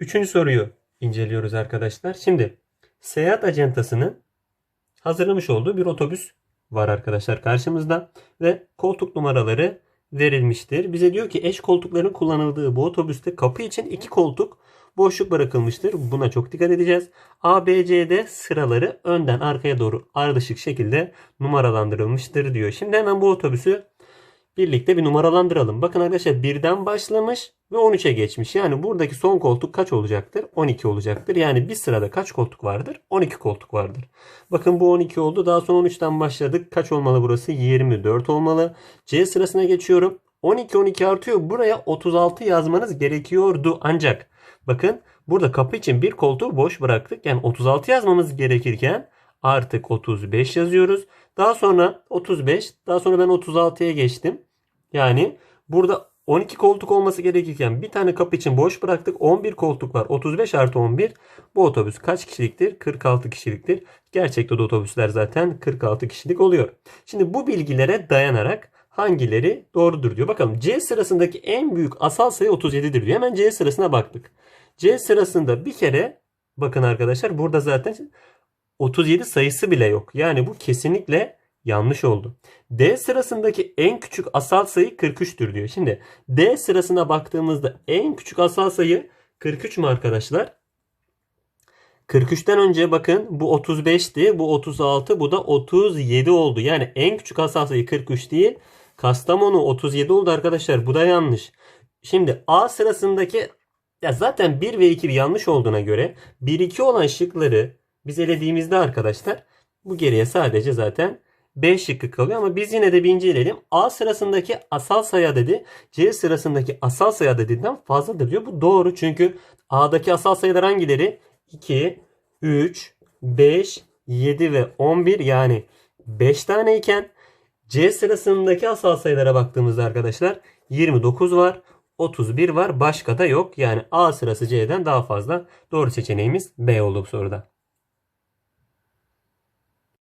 Üçüncü soruyu inceliyoruz arkadaşlar. Şimdi seyahat acentasının hazırlamış olduğu bir otobüs var arkadaşlar karşımızda ve koltuk numaraları verilmiştir. Bize diyor ki eş koltukların kullanıldığı bu otobüste kapı için iki koltuk boşluk bırakılmıştır. Buna çok dikkat edeceğiz. A, B, C'de sıraları önden arkaya doğru ardışık şekilde numaralandırılmıştır diyor. Şimdi hemen bu otobüsü birlikte bir numaralandıralım. Bakın arkadaşlar birden başlamış ve 13'e geçmiş. Yani buradaki son koltuk kaç olacaktır? 12 olacaktır. Yani bir sırada kaç koltuk vardır? 12 koltuk vardır. Bakın bu 12 oldu. Daha sonra 13'ten başladık. Kaç olmalı burası? 24 olmalı. C sırasına geçiyorum. 12 12 artıyor. Buraya 36 yazmanız gerekiyordu ancak bakın burada kapı için bir koltuğu boş bıraktık. Yani 36 yazmamız gerekirken artık 35 yazıyoruz. Daha sonra 35, daha sonra ben 36'ya geçtim. Yani burada 12 koltuk olması gerekirken bir tane kapı için boş bıraktık. 11 koltuk var. 35 artı 11. Bu otobüs kaç kişiliktir? 46 kişiliktir. Gerçekte de otobüsler zaten 46 kişilik oluyor. Şimdi bu bilgilere dayanarak hangileri doğrudur diyor. Bakalım C sırasındaki en büyük asal sayı 37'dir diyor. Hemen C sırasına baktık. C sırasında bir kere bakın arkadaşlar burada zaten 37 sayısı bile yok. Yani bu kesinlikle yanlış oldu. D sırasındaki en küçük asal sayı 43'tür diyor. Şimdi D sırasına baktığımızda en küçük asal sayı 43 mü arkadaşlar? 43'ten önce bakın bu 35'ti, bu 36, bu da 37 oldu. Yani en küçük asal sayı 43 değil. Kastamonu 37 oldu arkadaşlar. Bu da yanlış. Şimdi A sırasındaki ya zaten 1 ve 2 yanlış olduğuna göre 1 2 olan şıkları biz elediğimizde arkadaşlar bu geriye sadece zaten B şıkkı kalıyor ama biz yine de bir inceleyelim. A sırasındaki asal sayı adedi C sırasındaki asal sayı adedinden fazladır diyor. Bu doğru çünkü A'daki asal sayılar hangileri? 2, 3, 5, 7 ve 11 yani 5 tane iken C sırasındaki asal sayılara baktığımızda arkadaşlar 29 var. 31 var. Başka da yok. Yani A sırası C'den daha fazla. Doğru seçeneğimiz B oldu soruda.